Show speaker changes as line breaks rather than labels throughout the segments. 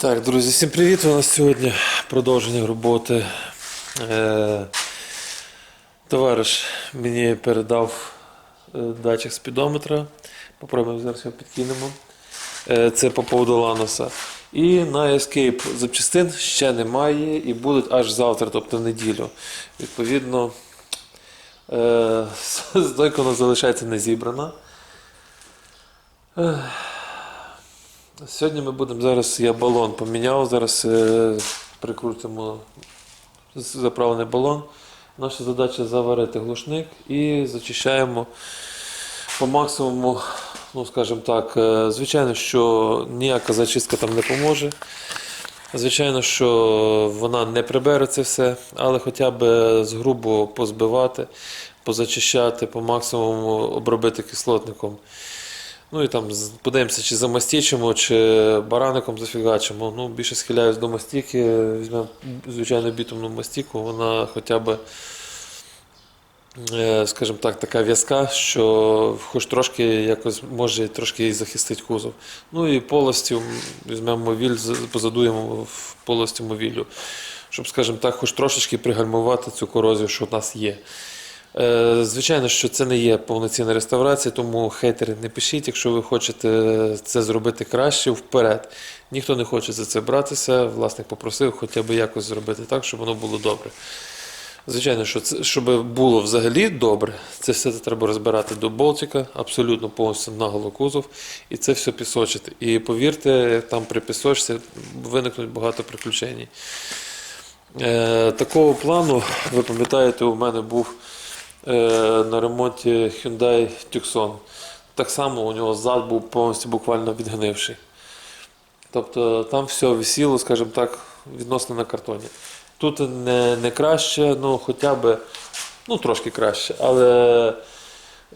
Так, друзі, всім привіт! У нас сьогодні продовження роботи. Е, товариш мені передав е, датчик спідометра. Попробуємо зараз його підкинемо. Е, це по поводу Ланоса. І на Escape запчастин ще немає і будуть аж завтра, тобто в неділю. Відповідно, е, стойка у нас залишається не зібрана. Сьогодні ми будемо зараз, я балон поміняв, зараз е, прикрутимо заправлений балон. Наша задача заварити глушник і зачищаємо по максимуму, ну скажімо так, е, звичайно, що ніяка зачистка там не поможе. Звичайно, що вона не прибере це все, але хоча б згрубо позбивати, позачищати, по максимуму обробити кислотником. Ну і там подивимося, чи замастічимо, чи бараником зафігачимо. Ну, більше схиляюсь до мастіки. Візьмемо звичайно бітумну мастіку, вона хоча б, е, скажімо так, така в'язка, що хоч трошки якось може трошки і захистить кузов. Ну і полостю візьмемо мовіль, позадуємо в полості мовілю, щоб, скажімо так, хоч трошечки пригальмувати цю корозію, що в нас є. Е, Звичайно, що це не є повноцінна реставрація, тому хейтери не пишіть, якщо ви хочете це зробити краще вперед. Ніхто не хоче за це братися. Власник попросив хоча б якось зробити так, щоб воно було добре. Звичайно, що це, щоб було взагалі добре, це все це треба розбирати до болтика, абсолютно повністю наголо кузов, і це все пісочити. І повірте, там при пісочці виникнуть багато приключень. Е, такого плану, ви пам'ятаєте, у мене був на ремонті Hyundai Tucson. Так само у нього зад був повністю буквально відгнивший. Тобто там все висіло, скажімо так, відносно на картоні. Тут не, не краще, ну хоча б ну, трошки краще. Але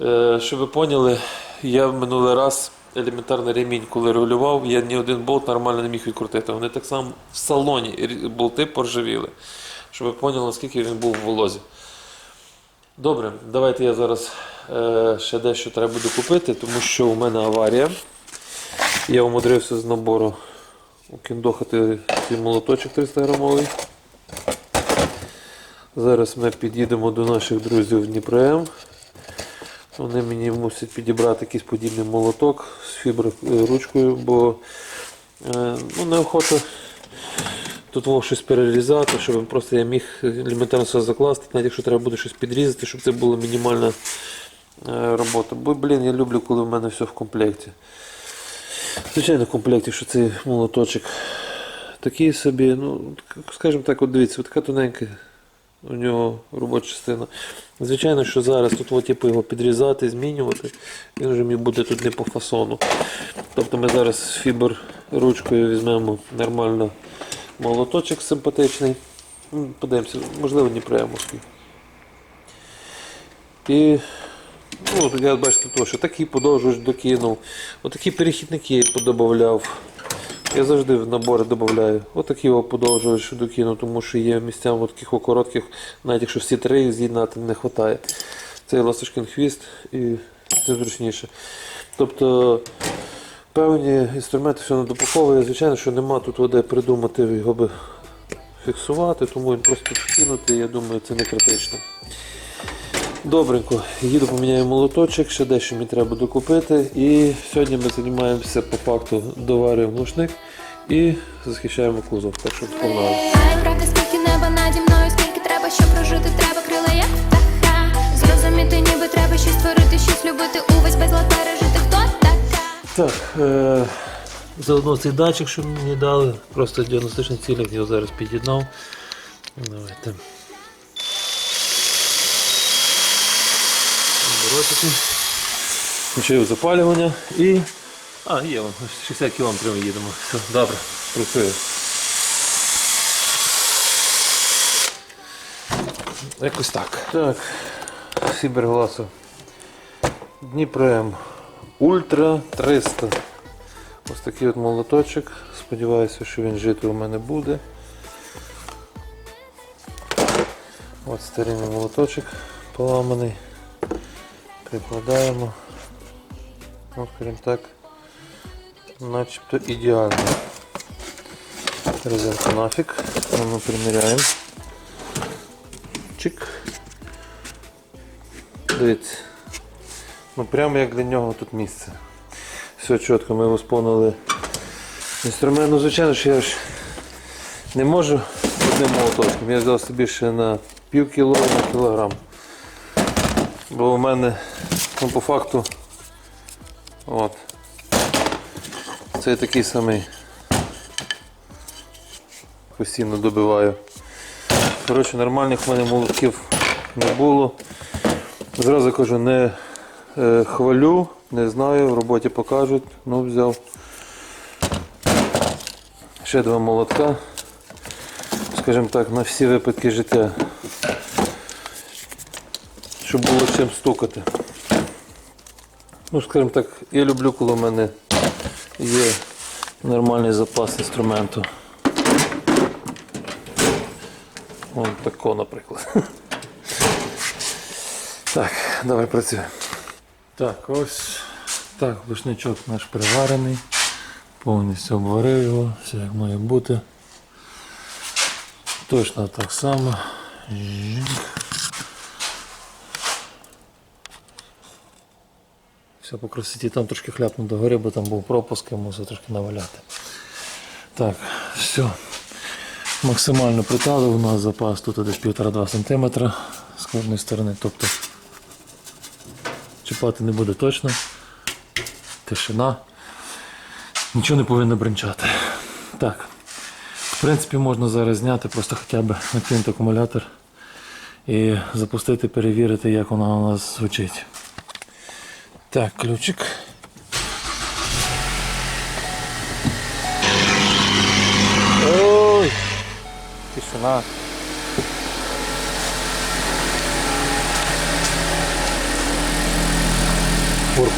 е, щоб ви поняли, я минулий раз елементарний ремінь, коли регулював, я ні один болт нормально не міг відкрутити. Вони так само в салоні болти поржавіли. Щоб ви поняли, наскільки він був в волозі. Добре, давайте я зараз е, ще дещо треба буде купити, тому що у мене аварія. Я умудрився з набору укіндохати цей молоточок 300 грамовий. Зараз ми під'їдемо до наших друзів в Дніпром. Вони мені мусять підібрати якийсь подібний молоток з фіброручкою, бо е, ну, неохота тут мов щось перерізати, щоб просто я міг елементарно все закласти, навіть якщо треба буде щось підрізати, щоб це була мінімальна е, робота. Бо, блін, я люблю, коли в мене все в комплекті. Звичайно, в комплекті, що цей молоточок такий собі, ну, скажімо так, от дивіться, от така тоненька у нього робоча частина. Звичайно, що зараз тут от, типу, його підрізати, змінювати, він вже мені буде тут не по фасону. Тобто ми зараз з фібр ручкою візьмемо нормально молоточок симпатичний. Подивимося, можливо, Дніпроємовський. І ну, я бачите, то, що такі подовжувач докинув. Отакі перехідники подобавляв. Я завжди в набори додаю. Отакі його подовжувач докину, тому що є місцями таких коротких, навіть якщо всі три з'єднати не вистачає. Це ласточкин хвіст і це зручніше. Тобто певні інструменти все надопаковує. Звичайно, що нема тут де придумати його би фіксувати, тому він просто вкинути, я думаю, це не критично. Добренько, їду поміняю молоточок, ще дещо мені треба докупити. І сьогодні ми займаємося по факту доварюємо глушник і захищаємо кузов. Так що погнали.
Знаю, скільки неба наді скільки треба, щоб прожити, треба крила як птаха. Зрозуміти, ніби треба щось створити, щось любити,
Так, е- заодно цей датчик, що мені дали, просто в діагностичних цілях його зараз під'єднав. Давайте. Оборотики. Включив запалювання і. А, є, 60 км їдемо. Все, добре, працює. Якось так. Так, Сібергласу. Дніпрем Ультра 300. Ось такий от молоточок. Сподіваюся, що він жити у мене буде. Ось старинний молоточок поламаний. Прикладаємо. Ну, скажімо так, начебто ідеально. Розетку нафіг. Ми приміряємо. Чик. Дивіться. Ну прямо як для нього тут місце. Все чітко, ми восповнили інструмент. Ну, звичайно, що я ж не можу одним молоточком. Я взяв собі ще на пів кіло на кілограм. Бо у мене ну, по факту от. Це такий самий. Постійно добиваю. Коротше, нормальних в мене молотків не було. Зразу кажу, не хвалю, не знаю, в роботі покажуть, ну взяв. Ще два молотка. Скажімо так, на всі випадки життя. Щоб було чим стукати. Ну, скажімо так, я люблю, коли в мене є нормальний запас інструменту. Ось тако, наприклад. Так, давай працюємо. Так, ось так, вишнячок наш приварений. Повністю обварив його, все як має бути. Точно так само. Все по красоті, там трошки хляпнув до гори, бо там був пропуск, я мусив трошки наваляти. Так, все. Максимально приталив, у нас запас тут десь 1,5-2 см з кожної сторони. Тобто чіпати не буде точно. Тишина. Нічого не повинно бренчати. Так. В принципі, можна зараз зняти, просто хоча б накинути акумулятор і запустити, перевірити, як вона у нас звучить. Так, ключик. Ой! Тишина.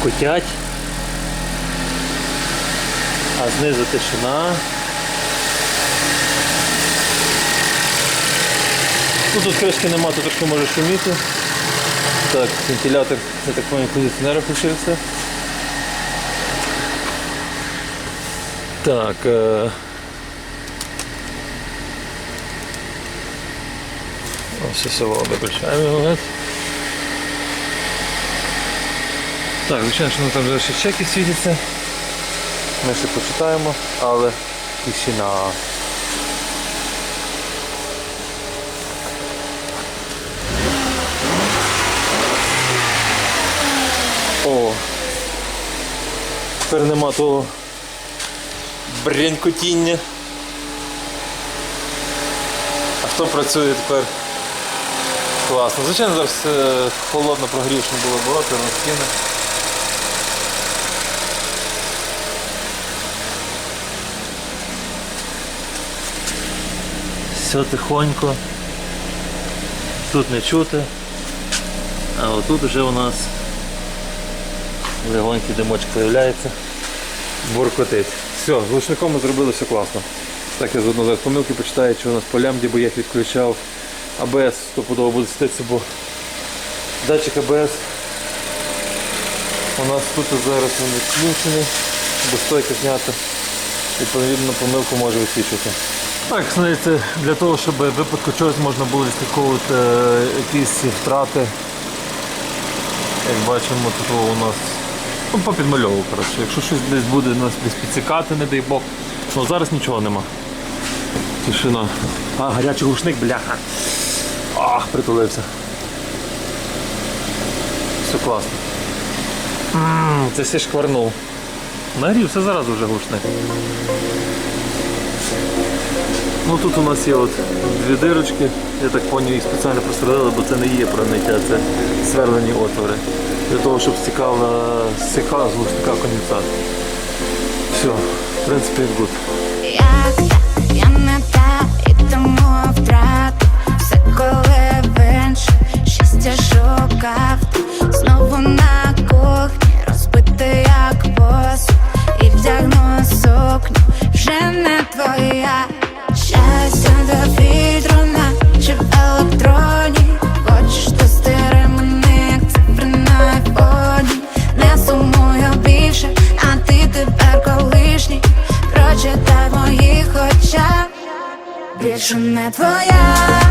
Буркотять. А знизу тишина. Ну, тут кришки нема, тут трошки може шуміти. Так, вентилятор, я так понял, кондиціонер включився. Так. Е... Ось село виключаємо його. Так, звичайно, що там вже ще чеки світяться. Ми ще почитаємо, але тишина. О. Тепер нема того брянькотіння. А хто працює тепер? Класно. Звичайно, зараз е, холодно прогрів, щоб не було обороти на Все тихонько. Тут не чути. А отут вже у нас легонький димочок з'являється. Буркотить. Все, з глушником ми зробили все класно. Так, я заодно зараз помилки почитаю, чи у нас по лямді, бо я їх відключав. АБС стопудово буде світитися, бо датчик АБС у нас тут зараз він відключений, бо стойка знята. Відповідно помилку може висвічувати. Так, знаєте, для того, щоб в випадку чогось можна було відслідковувати е, якісь втрати. Як бачимо, тут у нас ну, попідмальовував, коротше. Якщо щось десь буде нас десь підсікати, не дай Бог. Ну зараз нічого нема. Тишина. А, гарячий глушник, бляха. Ах, притулився. Все класно. Ммм, це все шкварнув. Нагрівся зараз вже глушник. Ну тут у нас є от дві дирочки, я так поняв, їх спеціально просверлили, бо це не є прониття, це сверлені отвори. Для того, щоб стікала, стікала з глушника конденсат. Все, в принципі,
втратив все, коли інших щастя шукав знову на більше не твоя,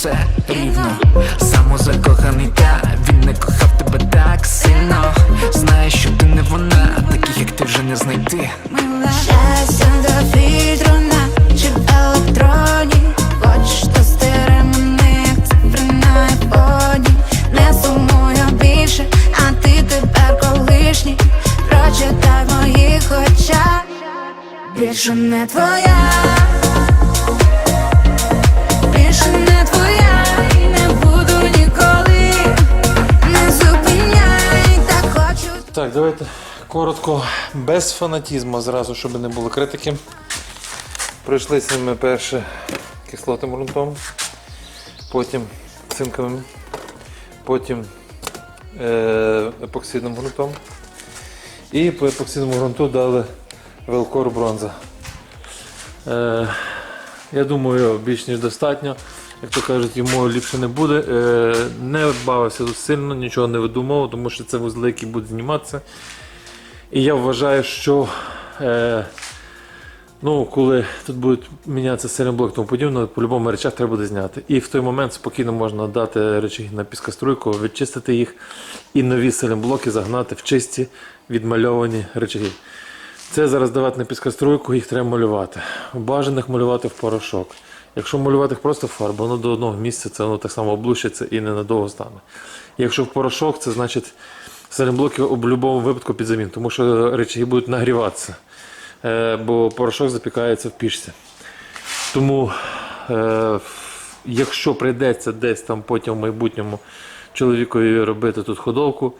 все рівно. Самозакоханий та він не кохав тебе так сильно. Знаєш, що ти не вона, таких як ти вже не знайти.
Коротко, без фанатізму зразу, щоб не було критики. Пройшлися ми перше кислотним ґрунтом, потім цинковим, потім е, епоксидним ґрунтом. І по епоксидному ґрунту дали велкор бронза. Е, я думаю, більш ніж достатньо. Як то кажуть, йому ліпше не буде. Е, не бавився тут сильно, нічого не видумав, тому що це вузли, які будуть зніматися. І я вважаю, що е, ну, коли тут будуть мінятися сильний блок тому подібне, по-любому речах треба буде зняти. І в той момент спокійно можна дати речі на піскоструйку, відчистити їх і нові блоки загнати в чисті відмальовані речаги. Це зараз давати на піскоструйку, їх треба малювати. Бажаних малювати в порошок. Якщо малювати їх просто в фарбу, воно до одного місця це воно так само облущиться і ненадовго стане. Якщо в порошок, це значить блоки в будь-якому випадку під замін, тому що речаги будуть нагріватися, е, бо порошок запікається в пічці. Тому, е, якщо прийдеться десь там потім в майбутньому чоловікові робити тут ходовку,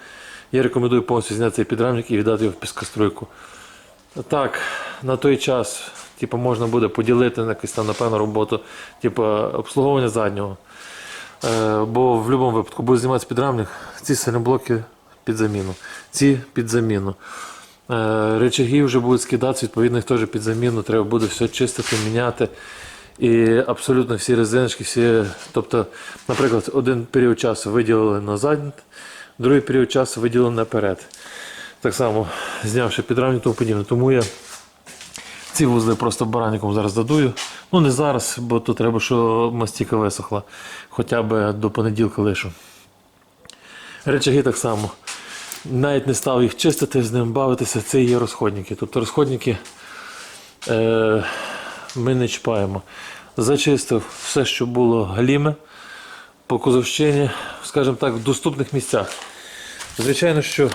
я рекомендую повністю зняти цей підрамник і віддати його в піскоструйку. Так, на той час типу, можна буде поділити на якусь там, напевно, роботу, типу, обслуговування заднього. Е, бо в будь-якому випадку буде зніматися підрамник, ці сильноблоки під заміну, ці під заміну. Е, речаги вже будуть скидатися, відповідно, теж під заміну, треба буде все чистити, міняти. І абсолютно всі резиночки, всі, тобто, наприклад, один період часу виділили назад, другий період часу виділили наперед. Так само знявши підрамник тому подібне. Тому я ці вузли просто баранником зараз додую. Ну не зараз, бо тут треба, щоб мастіка висохла. Хоча б до понеділка лишу. Речаги так само. Навіть не став їх чистити, з ним бавитися. Це є розходники. Тобто розходники е, ми не чіпаємо. Зачистив все, що було галіме по кузовщині, скажімо так, в доступних місцях. Звичайно, що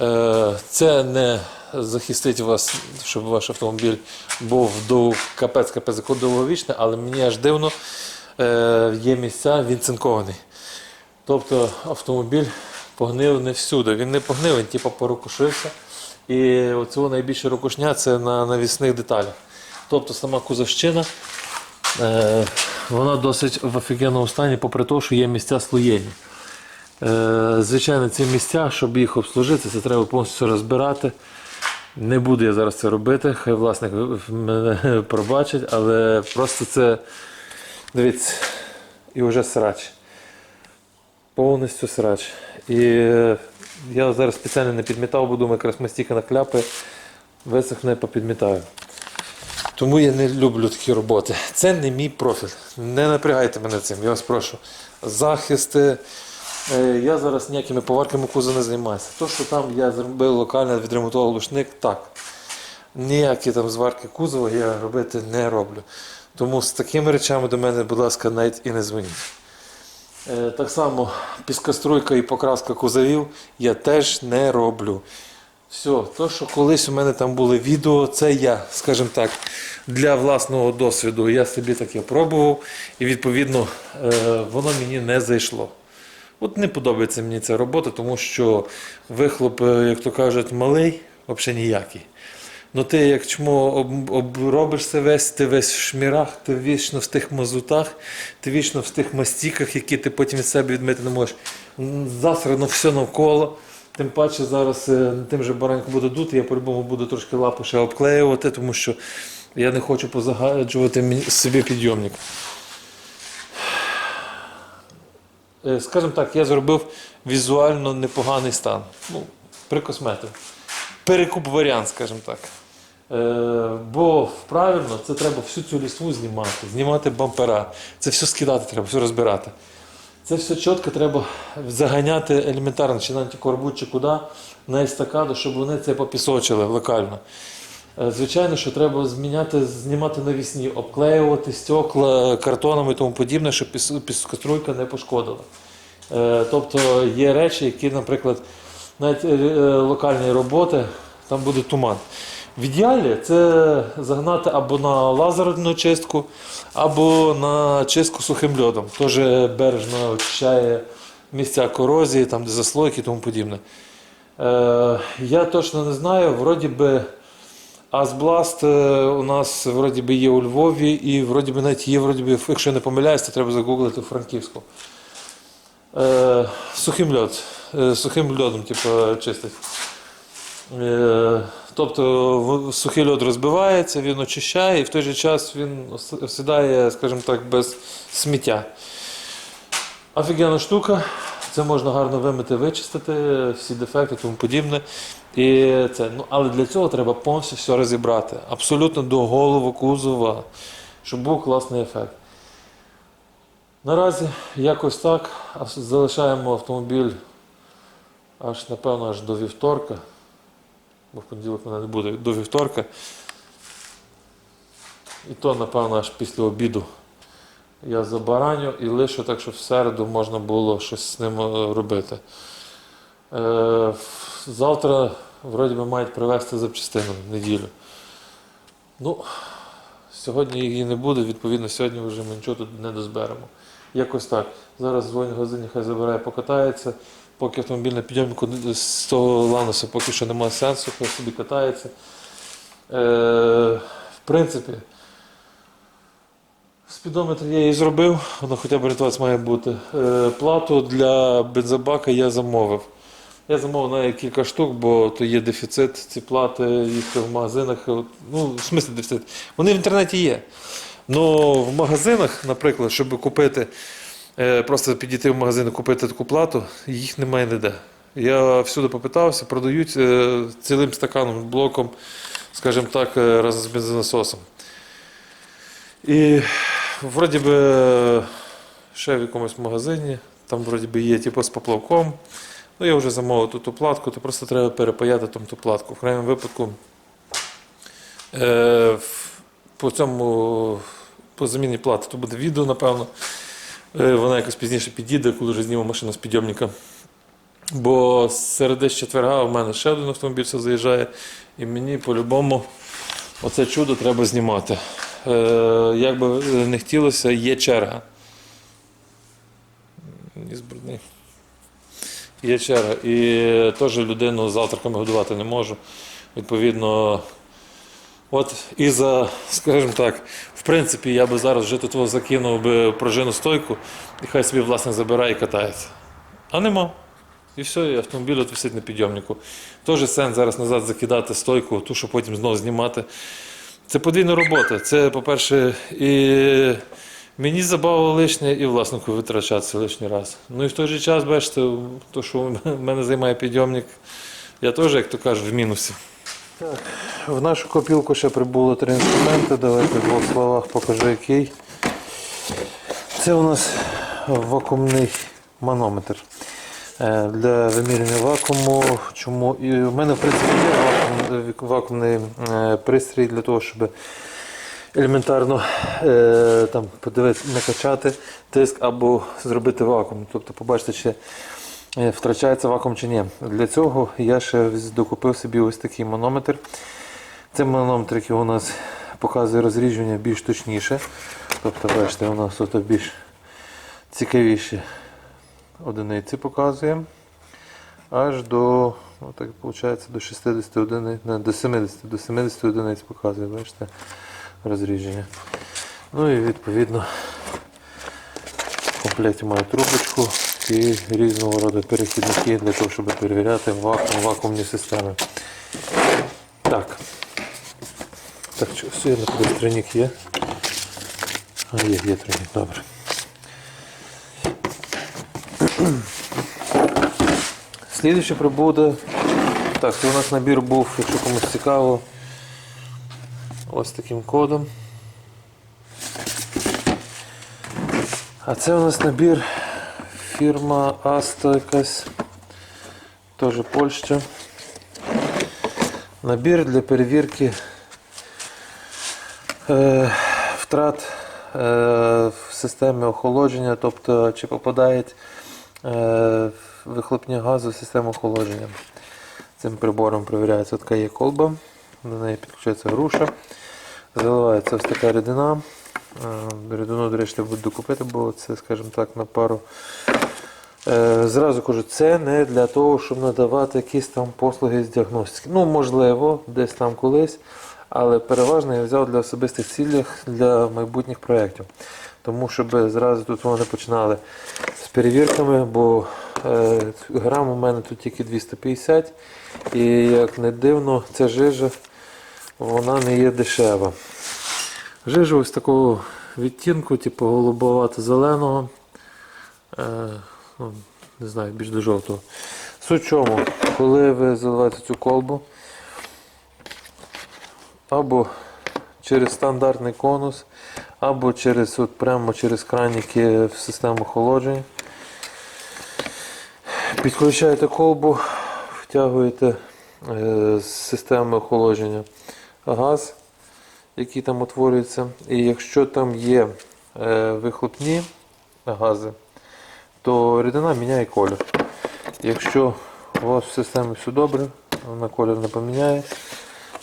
Е, Це не захистить вас, щоб ваш автомобіль був до капець капець довговічний, але мені аж дивно е, є місця, він цинкований. Тобто автомобіль погнив не всюди. Він не погнив, він типу порукошився. І оцього найбільше рукошня це на навісних деталях. Тобто сама кузовщина, е, вона досить в офігенному стані, попри те, що є місця слоєння. Е, Звичайно, ці місця, щоб їх обслужити, це треба повністю розбирати. Не буду я зараз це робити, хай власник мене пробачить, але просто це, дивіться, і вже срач. Повністю срач. І е, я зараз спеціально не підмітав, бо думаю, якраз мастіка накляпає, висохне, попідмітаю. Тому я не люблю такі роботи. Це не мій профіль. Не напрягайте мене цим, я вас прошу. Захисти. Е, Я зараз ніякими поварками куза не займаюся. То, що там я зробив локально, відремонтував лушник, так. Ніякі там зварки кузова я робити не роблю. Тому з такими речами до мене, будь ласка, навіть і не дзвоніть. Е, Так само піскоструйка і покраска кузовів я теж не роблю. Все, то, що колись у мене там були відео, це я, скажімо так, для власного досвіду. Я собі таке пробував і відповідно е, воно мені не зайшло. От не подобається мені ця робота, тому що вихлоп, е, як то кажуть, малий, взагалі ніякий. Ну ти як чмо об, обробишся весь, ти весь в шмірах, ти вічно в тих мазутах, ти вічно в тих мастіках, які ти потім від себе відмити не можеш. Засрано все навколо. Тим паче зараз е, тим же баранько буде дути, я по-любому буду трошки лапу ще обклеювати, тому що я не хочу позагаджувати собі підйомник. Е, Скажімо так, я зробив візуально непоганий стан. Ну, при косметику. Перекуп варіант, скажімо так. Е, бо правильно це треба всю цю ліству знімати, знімати бампера. Це все скидати треба, все розбирати. Це все чітко треба заганяти елементарно, чи на антикорбут, чи куди, на естакаду, щоб вони це попісочили локально. Е, Звичайно, що треба зміняти, знімати навісні, обклеювати стекла картонами і тому подібне, щоб піскоструйка не пошкодила. Е, Тобто є речі, які, наприклад, навіть локальні роботи, там буде туман. В ідеалі це загнати або на лазерну чистку, або на чистку сухим льодом. Теж бережно очищає місця корозії, там, де заслойки і тому подібне. Е, я точно не знаю, вроді би. Азбласт е, у нас вроді би є у Львові і вроді би навіть є, вроді би, якщо я не помиляюсь, то треба загуглити у Франківську. Е, сухим льод. Е, сухим льодом, типу, чистить. Е, тобто сухий льод розбивається, він очищає і в той же час він ос- осідає, скажімо так, без сміття. Офігенна штука. Це можна гарно вимити, вичистити, всі дефекти тому подібне. І це, ну, але для цього треба повністю все розібрати. Абсолютно до голови кузова, щоб був класний ефект. Наразі якось так. Залишаємо автомобіль аж, напевно, аж до вівторка. Бо в понеділок мене не буде до вівторка. І то, напевно, аж після обіду я забараню і лишу так, щоб в середу можна було щось з ним е, робити. Е, завтра, вроді би, мають привезти запчастину в неділю. Ну, сьогодні її не буде, відповідно, сьогодні вже ми нічого тут не дозберемо. Якось так. Зараз дзвоню газині, хай забирає, покатається. Поки автомобіль на підйомнику з того лануса поки що немає сенсу, хай собі катається. Е, в принципі, Спідометр я її зробив, воно хоча б ритуал має бути. Е, плату для бензобака я замовив. Я замовив навіть кілька штук, бо то є дефіцит, ці плати, їх в магазинах. Ну, в смислі дефіцит. Вони в інтернеті є. Ну в магазинах, наприклад, щоб купити, просто підійти в магазин і купити таку плату, їх немає ніде. Я всюди попитався, продають е, цілим стаканом, блоком, скажімо так, е, разом з бензонасосом. І вроді би ще в якомусь магазині, там вроді би є типу з поплавком. Ну, я вже замовив ту, ту платку, то просто треба перепаяти там ту платку. В крайньому випадку е, по цьому по заміні плати то буде відео, напевно. Е, вона якось пізніше підійде, коли вже зніму машину з підйомника. Бо серед з четверга в мене ще один автомобіль все заїжджає, і мені по-любому оце чудо треба знімати. Е, як би не хотілося, є черга. Є черга. І теж людину завтраками годувати не можу. Відповідно, от і за, скажімо так, принципі, я би зараз вже тут закинув би пружину стойку, і хай собі власник забирає і катається. А нема. І все, і автомобіль от висить на підйомнику. Теж сенс зараз назад закидати стойку, ту, що потім знову знімати. Це подвійна робота. Це, по-перше, і мені забава лишнє, і власнику витрачатися лишній раз. Ну і в той же час, бачите, то, що в мене займає підйомник, я теж, як то кажуть, в мінусі. В нашу копілку ще прибуло три інструменти. Давайте в двох словах покажу, який. Це у нас вакуумний манометр е, для вимірювання вакууму. Чому? І в мене, в принципі, є вакуум, вакуумний е, пристрій для того, щоб елементарно е, там, подивитися, накачати тиск або зробити вакуум. Тобто побачити, чи втрачається вакуум чи ні. Для цього я ще докупив собі ось такий манометр. Це манометр, який у нас показує розрідження більш точніше. Тобто, бачите, у нас тут більш цікавіші одиниці показує. Аж до, ну так виходить, до 60 одиниць, не, до 70, до 70 одиниць показує, бачите, розрідження. Ну і відповідно в комплекті має трубочку і різного роду перехідники для того, щоб перевіряти вакуум, вакуумні системи. Так. Так, що, все, я наприклад, тройник є. А, є, є тройник, добре. Слідуюче прибуде. Так, це у нас набір був, якщо комусь цікаво, ось таким кодом. А це у нас набір фірма Аста якась, теж Польща. Набір для перевірки е, втрат е, в системі охолодження, тобто чи попадають е, вихлопні гази в систему охолодження. Цим прибором перевіряється така є колба, до неї підключається груша, заливається ось така рідина. Е, Рідину, до речі, буду докупити, бо це, скажімо так, на пару. Е, Зразу кажу, це не для того, щоб надавати якісь там послуги з діагностики. Ну, можливо, десь там колись, але переважно я взяв для особистих цілей для майбутніх проєктів. Тому щоб зразу тут вони починали з перевірками, бо е, грам у мене тут тільки 250, і як не дивно, ця жижа вона не є дешева. Жижа ось такого відтінку, типу голубовато-зеленого. Е, ну, не знаю, більш до жовтого. Суть чому, коли ви заливаєте цю колбу, або через стандартний конус, або через, от, прямо через краніки в систему охолодження. Підключаєте колбу, втягуєте е, з системи охолодження газ, який там утворюється. І якщо там є е, вихлопні гази, то рідина міняє колір. Якщо у вас в системі все добре, вона колір не поміняє,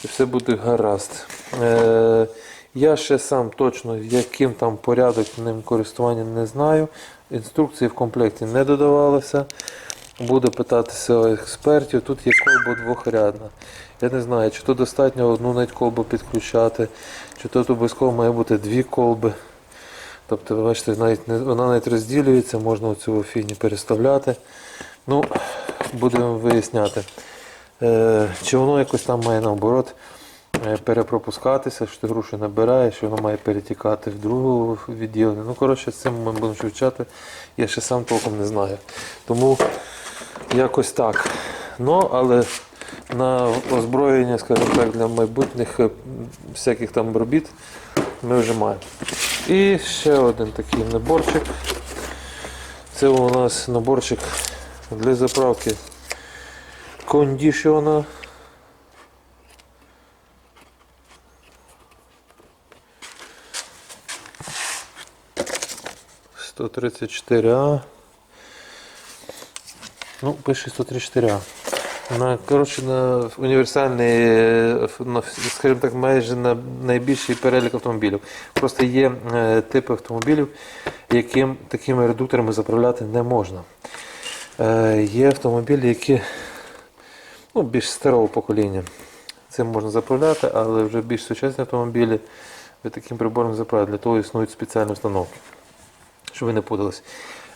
і все буде гаразд. Е, я ще сам точно, яким там порядок ним користування не знаю. Інструкції в комплекті не додавалося. Буду питатися експертів. Тут є колба двохрядна. Я не знаю, чи то достатньо одну навіть колбу підключати, чи то обов'язково має бути дві колби. Тобто, бачите, навіть не, вона навіть розділюється, можна оцю в фіні переставляти. Ну, будемо виясняти. Е, чи воно якось там має наоборот е, перепропускатися, що ти грушу набираєш, що воно має перетікати в другу відділення. Ну, коротше, з цим ми будемо ще вчати. Я ще сам толком не знаю. Тому якось так. Ну, але на озброєння, скажімо так, для майбутніх е, всяких там робіт ми вже маємо. І ще один такий наборчик. Це у нас наборчик для заправки кондішіона. Сто тридцять чотири А. Ну, пише 134А. На, коротше, на універсальний, е, на, скажімо так, майже на найбільший перелік автомобілів. Просто є е, типи автомобілів, яким такими редукторами заправляти не можна. Е, є автомобілі, які ну, більш старого покоління. Цим можна заправляти, але вже більш сучасні автомобілі ви таким прибором заправляти. Для того існують спеціальні установки щоб ви не путались.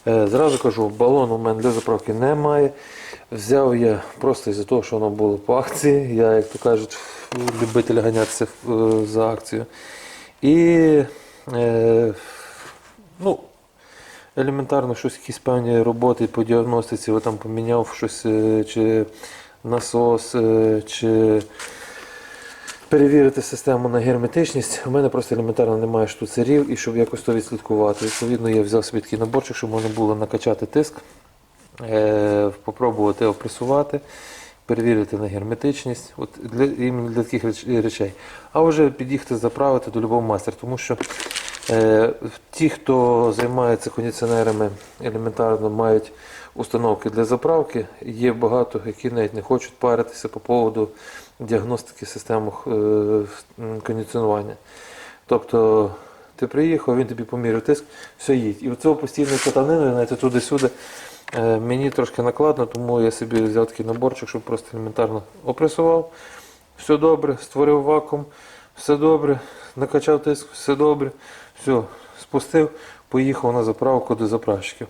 Е, Зразу кажу, балон у мене для заправки немає. Взяв я просто із-за того, що воно було по акції. Я, як то кажуть, любитель ганятися е, за акцію. І е, ну, елементарно щось, якісь певні роботи по діагностиці, там поміняв щось, чи насос, чи перевірити систему на герметичність. У мене просто елементарно немає штуцерів і щоб якось то відслідкувати. Відповідно, я взяв собі такий наборчик, щоб можна було накачати тиск, е, попробувати опресувати, перевірити на герметичність. От для, для таких речей. А вже під'їхати заправити до любого майстра, тому що ті, хто займається кондиціонерами, елементарно мають установки для заправки. Є багато, які навіть не хочуть паритися по поводу діагностики систем е, кондиціонування. Тобто ти приїхав, він тобі поміряв тиск, все їдь. І оцього постійної катанини, знаєте, туди-сюди, Е, Мені трошки накладно, тому я собі взяв такий наборчик, щоб просто елементарно опресував. Все добре, створив вакуум, все добре, накачав тиск, все добре. Все, спустив, поїхав на заправку до заправщиків.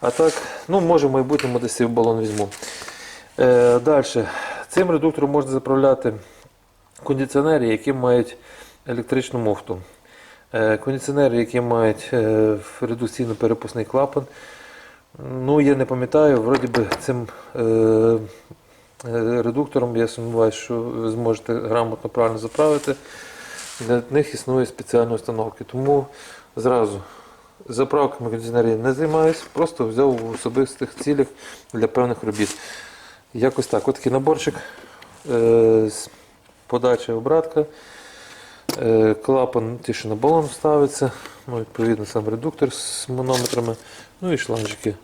А так, ну може в майбутньому десь в балон візьму. Е, Далі. Цим редуктором можна заправляти кондиціонери, які мають електричну муфту. Е, Кондиціонери, які мають е, редукційно-перепускний клапан. Ну, я не пам'ятаю, вроді би цим е, е, редуктором я сумніваюся, що ви зможете грамотно правильно заправити. Для них існує спеціальні установки. Тому зразу заправками кондиціонерів не займаюся, просто взяв в особистих цілях для певних робіт. Якось так. Ось такий наборчик е, з подача обратка. Е, клапан ті, на балон ставиться. Ну, відповідно, сам редуктор з манометрами. Ну і шланжики.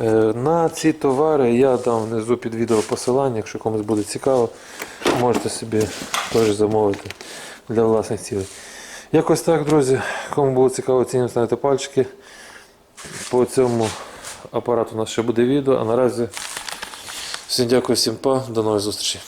Е, на ці товари я дам внизу під відео посилання, якщо комусь буде цікаво, можете собі теж замовити для власних цілей. Якось так, друзі. Кому було цікаво, ціні ставити пальчики. По цьому апарату у нас ще буде відео, а наразі всім дякую, всім па, до нових зустрічей.